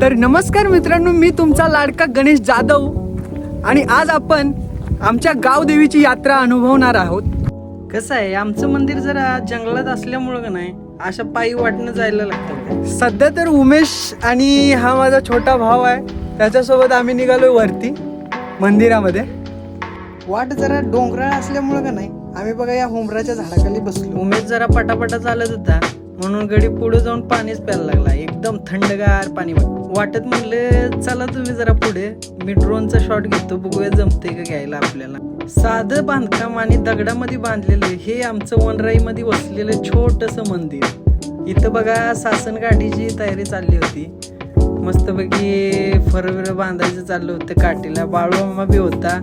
तर नमस्कार मित्रांनो मी तुमचा लाडका गणेश जाधव आणि आज आपण आमच्या गावदेवीची यात्रा अनुभवणार आहोत. कसं आहे आमचं मंदिर जरा जंगलात असल्यामुळं का नाही अशा पायी वाटणं जायला लागतं सध्या तर उमेश आणि हा माझा छोटा भाव आहे त्याच्यासोबत आम्ही निघालोय वरती मंदिरामध्ये. वाट जरा डोंगराळ असल्यामुळं का नाही आम्ही बघा या होमराच्या झाडाखाली बसलो. उमेश जरा पटापटा चालत होता. म्हणून गडी पुढे जाऊन पाणीच प्यायला लागला. एकदम थंडगार पाणी वाटत म्हणलं चला तुम्ही जरा पुढे. मी ड्रोनचा शॉट घेतो बघूया जमते का घ्यायला आपल्याला. साधं बांधकाम आणि दगडामध्ये बांधलेलं हे आमचं वनराईमध्ये वसलेलं छोटस मंदिर. इथं बघा सासन गाडीची तयारी चालली होती. मस्तपैकी फरविर बांधायचं चाललं होतं काठीला. बाळूमामा बी होता.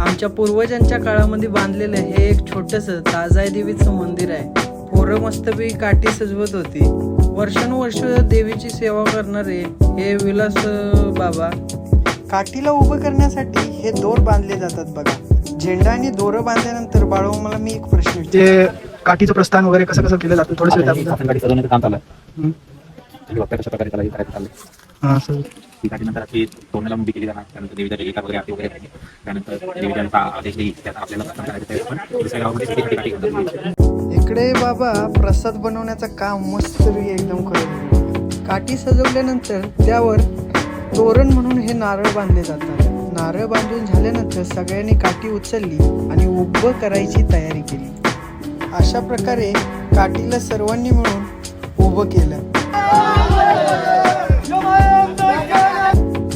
आमच्या पूर्वजांच्या काळामध्ये बांधलेलं हे एक छोटस ताजाई देवीचं मंदिर आहे. पोरं मस्तपैकी काठी सजवत होती. वर्षानुवर्ष देवीची सेवा करणारे हे विलास बाबा. काठीला उभं करण्यासाठी हे दोर बांधले जातात बघा. झेंडा आणि दोर बांधल्यानंतर बाळूमाला मी एक प्रश्न. जे काठीचं प्रस्थान वगैरे कसं कसं केलं जातं? थोडंसं सजवण्याचं काम चालू आहे. हं. त्याची बघताय कशा प्रकारे त्याला हे करायचं चाललंय हा, असं. ती गाडी नंतर अशी तोंडाला मुंडी केली जाणार. त्यानंतर देवीच्या देविका वगैरे आरती वगैरे करायची. त्यानंतर देवीच्या आदेश देईल. त्याचा आपल्याला दर्शन करायचं ते पण दुसऱ्या गावामध्ये छोटी छोटी गाडी घेऊन जातात. इकडे बाबा प्रसाद बनवण्याचं काम मस्त एकदम करत काठी सजवल्यानंतर त्यावर तोरण म्हणून हे नारळ बांधले जातात. नारळ बांधून झाल्यानंतर सगळ्यांनी काठी उचलली आणि उभं करायची तयारी केली. अशा प्रकारे काठीला सर्वांनी मिळून उभं केलं.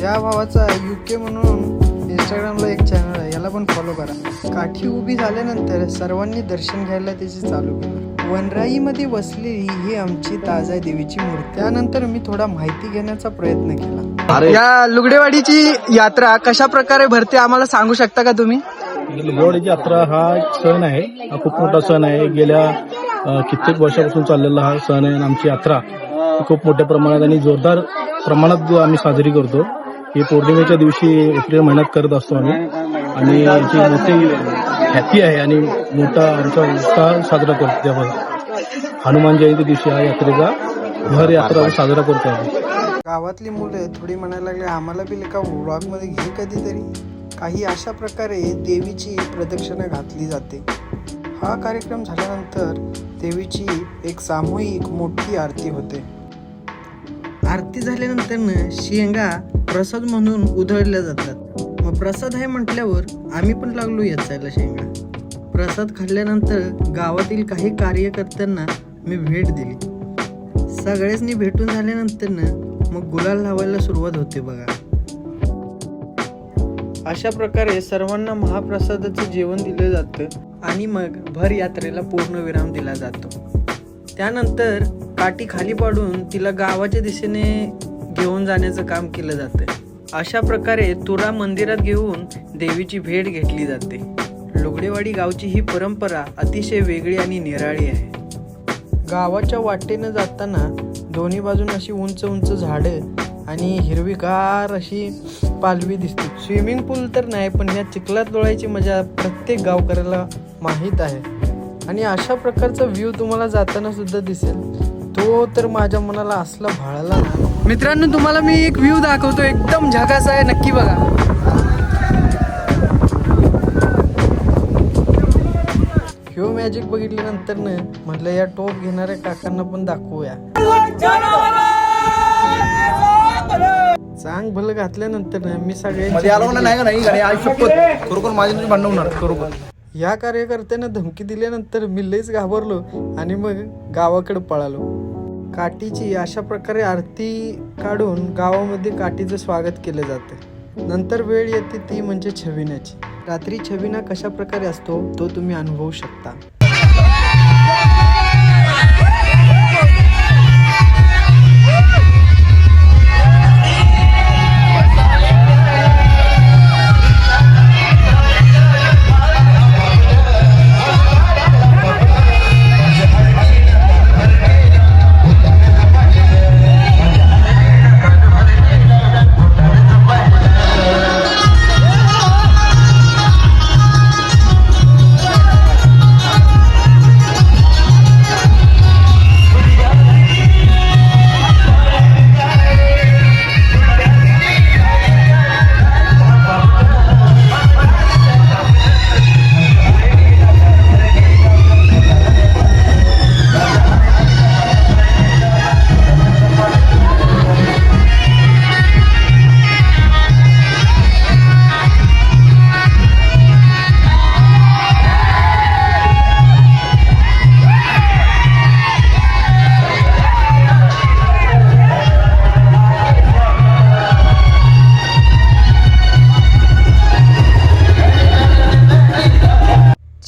या भावाचा युके म्हणून इंस्टाग्रामला एक चॅनल आहे याला पण फॉलो करा. काठी उभी झाल्यानंतर सर्वांनी दर्शन घ्यायला त्याची चालू केलं. वनराईमध्ये वसलेली ही आमची ताजा देवीची मूर्ती. त्यानंतर मी थोडा माहिती घेण्याचा प्रयत्न केला. या लुगडेवाडीची यात्रा कशा प्रकारे भरते आम्हाला सांगू शकता का तुम्ही? लिंगवाडीची यात्रा हा सण आहे. हा खूप मोठा सण आहे. गेल्या कित्येक वर्षापासून चाललेला हा सण आहे आणि आमची यात्रा खूप मोठ्या प्रमाणात आणि जोरदार प्रमाणात जो आम्ही साजरी करतो. ही पौर्णिमेच्या दिवशी एप्रिल महिन्यात करत असतो आम्ही. आणि याची मोठी ख्याती आहे आणि मोठा आमचा उत्साह साजरा करतो त्यामध्ये हनुमान जयंती दिवशी हा यात्रेचा भर यात्रा साजरा करतो आम्ही. गावातली मुलं थोडी म्हणायला लागली आम्हाला बी एका व्लॉगमध्ये घे कधीतरी. काही अशा प्रकारे देवीची प्रदक्षिणा घातली जाते. हा कार्यक्रम झाल्यानंतर देवीची एक सामूहिक मोठी आरती होते. आरती झाल्यानंतर शेंगा प्रसाद म्हणून उधळल्या जातात. मग प्रसाद आहे म्हटल्यावर आम्ही पण लागलो याचायला शेंगा. प्रसाद खाल्ल्यानंतर गावातील काही कार्यकर्त्यांना मी भेट दिली. सगळ्यांनी भेटून झाल्यानंतर मग गुलाल लावायला सुरुवात होते बघा. अशा प्रकारे सर्वांना महाप्रसादाचं जेवण दिलं जातं आणि मग भर यात्रेला पूर्ण विराम दिला जातो. त्यानंतर काठी खाली पाडून तिला गावाच्या दिशेने घेऊन जाण्याचं काम केलं जातं अशा प्रकारे तुरा मंदिरात घेऊन देवीची भेट घेतली जाते. लुगडेवाडी गावची ही परंपरा अतिशय वेगळी आणि निराळी आहे. गावाच्या वाटेनं जाताना दोन्ही बाजून अशी उंच उंच झाडं आणि हिरवीगार अशी पालवी दिसते. स्विमिंग पूल तर नाही पण या चिखलात डोळायची मजा प्रत्येक गावकऱ्याला माहीत आहे. आणि अशा प्रकारचा व्ह्यू तुम्हाला जाताना सुद्धा दिसेल. तो तर माझ्या मनाला असला भाळला ना. मित्रांनो तुम्हाला मी एक व्ह्यू दाखवतो. एकदम झकास आहे नक्की बघा. ह्यो मॅजिक बघितल्यानंतर न म्हटलं या टोप घेणाऱ्या काकांना पण दाखवूया. चांग भलं घातल्यानंतर न मी सगळ्या या कार्यकर्त्यांना धमकी दिल्यानंतर मी लईच घाबरलो आणि मग गावाकडे पळालो. काठीची अशा प्रकारे आरती काढून गावामध्ये काठीचं स्वागत केलं जाते. नंतर वेळ येते ती म्हणजे छबिनाची रात्री छबिना कशा प्रकारे असतो तो तुम्ही अनुभवू शकता.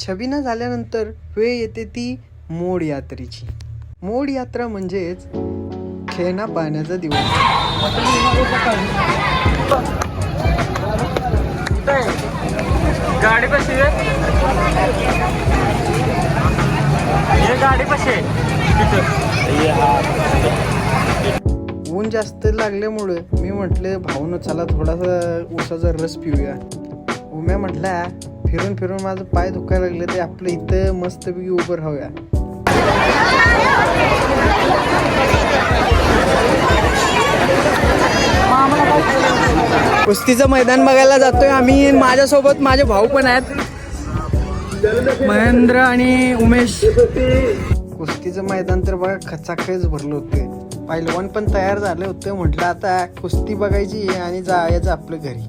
छबिना झाल्यानंतर वेळ येते ती मोड यात्रेची. मोड यात्रा म्हणजेच खेळणा पाण्याचा दिवस. गाडी कशी गाडी कशी ऊन जास्त लागल्यामुळं मी म्हटलं भाऊनं चला थोडासा ऊसाचा रस पिऊया. उम्या म्हटला फिरून फिरून माझं पाय दुखायला लागले ते आपलं इथं मस्तपैकी उभं राहूया. कुस्तीचं मैदान बघायला जातोय आम्ही. माझ्यासोबत माझे भाऊ पण आहेत. महेंद्र आणि उमेश. कुस्तीचं मैदान तर बघा खचाखच भरलं होतं पहिलवान पण तयार झाले होते. म्हटलं आता कुस्ती बघायची आणि जायचं आपलं घरी.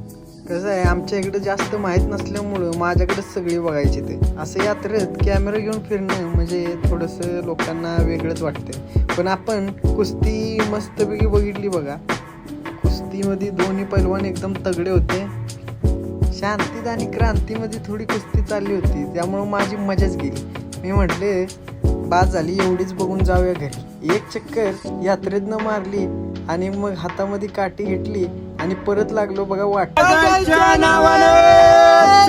कसं आहे आमच्या इकडे जास्त माहीत नसल्यामुळं माझ्याकडे सगळी बघायची ते. असं यात्रेत कॅमेरा घेऊन फिरणं म्हणजे थोडंसं लोकांना वेगळंच वाटतं पण आपण कुस्ती मस्तपैकी बघितली बघा. कुस्तीमध्ये दोन्ही पैलवान एकदम तगडे होते. शांतीत आणि क्रांतीमध्ये थोडी कुस्ती चालली होती. त्यामुळं माझी मजाच गेली. मी म्हटले बाद झाली एवढीच बघून जाऊया घरी. एक चक्कर यात्रेतनं मारली आणि मग हातामध्ये काठी घेतली. आणि परत लागलो बघा वाट. नावानं.